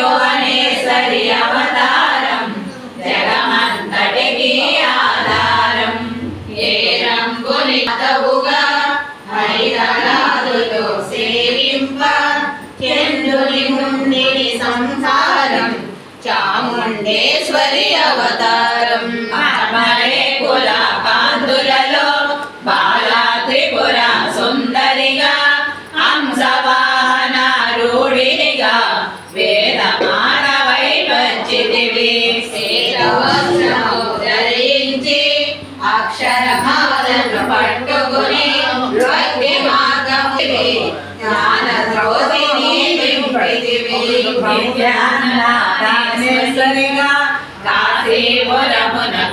భువనేశ్వరి అవతారం జగమంతటికి ఆధారం. ఏ రంగుని తవుగా హరిహరాదులు సేవింప చంద్రుని ముండిని సంసారం చాముండేశ్వరి అవతారం. మరే నింపితివి విజ్ఞాననాథేశ్వరిగా కాశీపురమున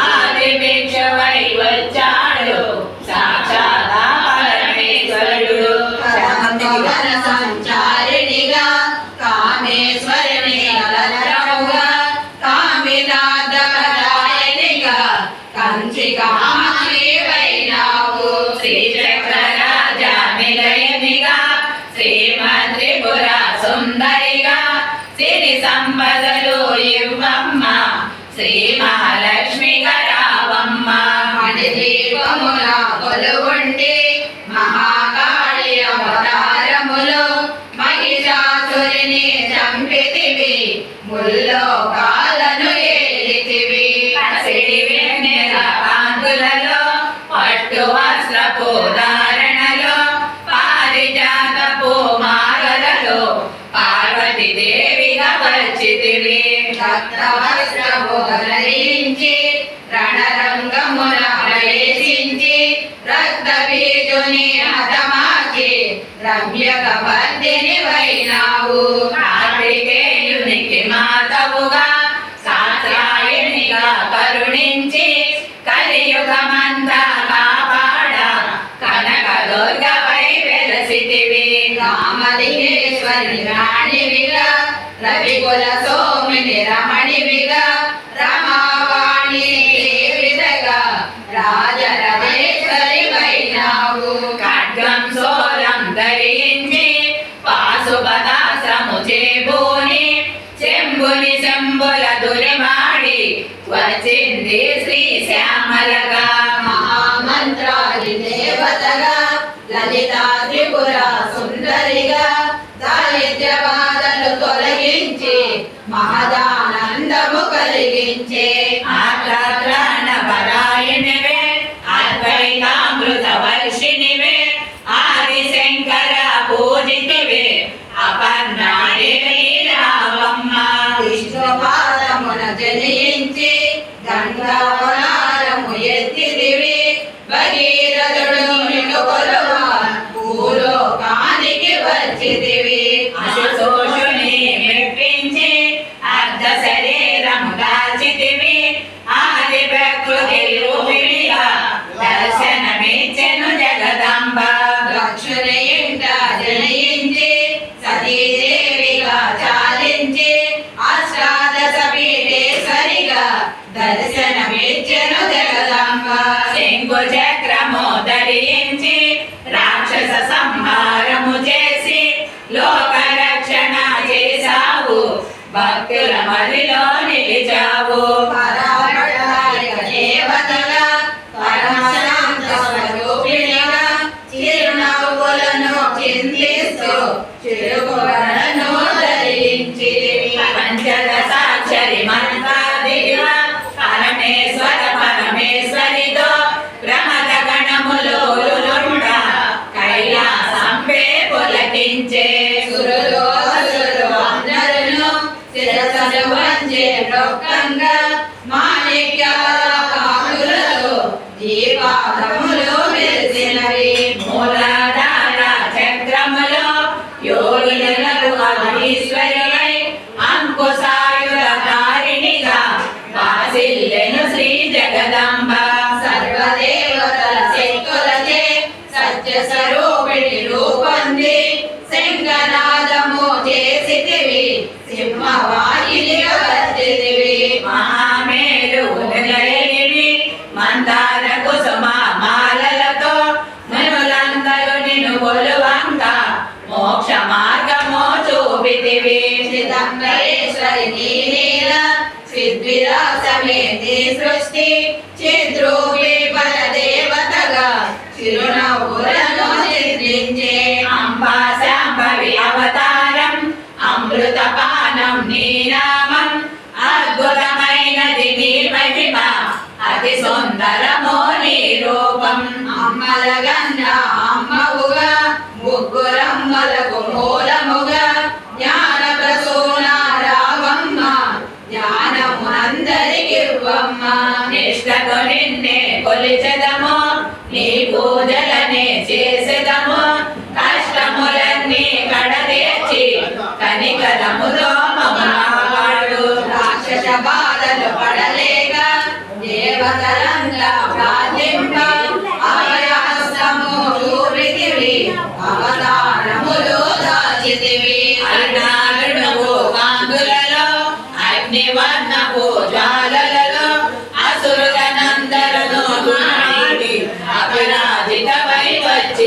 ఆది భిక్షవై వచ్చాడు సాక్షాత్ పరమేశ్వరుడు. శాంతి శ్రీమంత్రిపుర సుందరిగా సిరి సంపదలు ఇవ్వమ్మ. శ్రీ మహాలక్ష్మిగా రావమ్మ మణిదీపముల కొలువుండి మహాకాళి అవతారములు మహిషాసురిని చంపితివి. ముల్లో వచ్చితివి రక్త వస్త్రము రణరంగమున ప్రవేశించి రక్త బీజుని హతమాచి రమ్యక వర్ధిని వైనావు కార్తికేయునికి మాతవుగా సాత్రాయణిగా కరుణించి కలియుగమంతా కాపాడ కనక దుర్గపై వెలసితివి రామలింగేశ్వరి రవికుల సోమిని రమణివిగా రమావాణి విధగా. రాజరాజేశ్వరి వైనావు ఖడ్గం సోలం ధరించి పాశుపదాశ్రము చేబూని చెంబుని శంబుల దురిమాడి వచ్చింది శ్రీ శ్యామలగా. మహామంత్రాది దేవతగా లలితా త్రిపుర సుందరిగా దారిద్ర్యవా బాధలు మహదానందము కలిగించే. ఆత్రాణ పరాయణివే అద్వైతామృత వర్షిణివే ఆది శంకర పూజితివే సతీదేవిగా చాలించి అష్టాదశ పీఠేశ్వరిగా దర్శనమిచ్చెను జగదంబ. శంకు చక్రము ధరించి రాక్షస సంహారము చేసి లోక రక్షణ చేశావు. భక్తుల మదిలో నిలిచావు. పరాపరాయక రొక్కంగా మాణిక్యాల కాకులలో దీపాలములు మెరిసినవి. మూలాధార చక్రములో యోగినులకు అధీశ్వరులై అంకుశాయుల ధారిణిగా వాసిల్లెను శ్రీ జగదంబ. సర్వదేవతల శక్తులచే సత్య స్వరూపిణి రూపొంది శంఖనాదము చేసితివి. సింహవాహినిగా చిదంబరేశ్వరి నీల సిద్విలాసమేది సృష్టి? చిద్రూపి పర చిరునవ్వులను చిత్రించే అంబా శాంభవి అవతారం అమృతపానం నీ నామం. అద్భుతమైనది నీ మహిమ అతి సుందరమో నీ రూపం. అమ్మల అమ్మవుగా ముగ్గురం చేసెదము కష్టములన్నీ కడతీర్చి కనికరముతో మమ్మల్ని రాక్షస బాధలు పడలేక దేవతలంతా ప్రార్థింప అభయహస్తము చూపితివి అవతారములు దాచితివి. కాంతులలో అగ్నివర్ణపు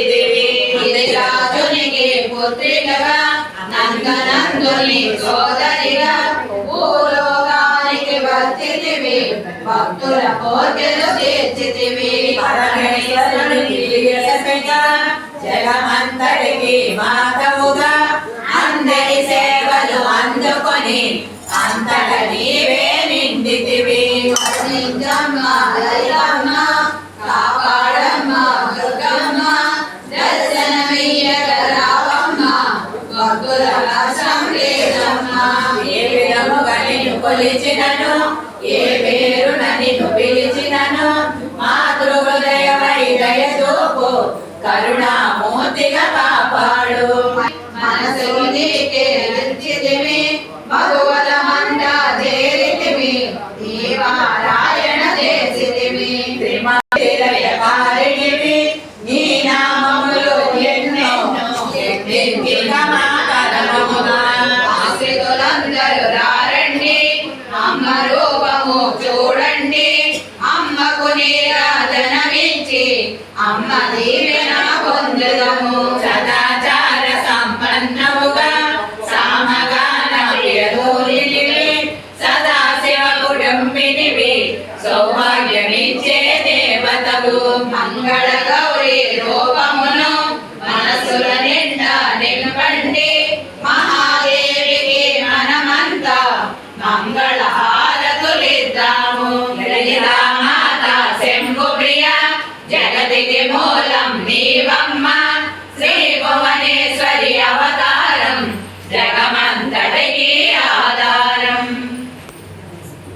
వచ్చితివి ఇది రాజునికి పుత్రికగా నందనందుని సోదరిగా భూలోకానికి వచ్చితివి భక్తుల కోర్కెలు తీర్చితివి. పరమేశ్వరునికి ప్రియసఖిగా జగమంతటికి మాతవుగా అందరి సేవలు అందుకొని అంతట నీవే పిలిచినను ఏ పేరున నిన్ను పిలిచినను మాతృహృదయమై దయచూపు కరుణామూర్తిగా కాపాడు. మనసు నీకే విచ్చితివి భగవత మంట చేరితివి దేవారాయణ చేసితివి త్రిమతిరయకారిణివి రూపము చూడండి. అమ్మకు నీరాధనమించి అమ్మ దీవెన పొందుదము. సదాచార సంపన్నముగా సామగాన ప్రియదోలినివి సదాశివ కుటుంబినివి సౌభాగ్యమిచ్చే దేవతలు. మంగళ గౌరీ రూప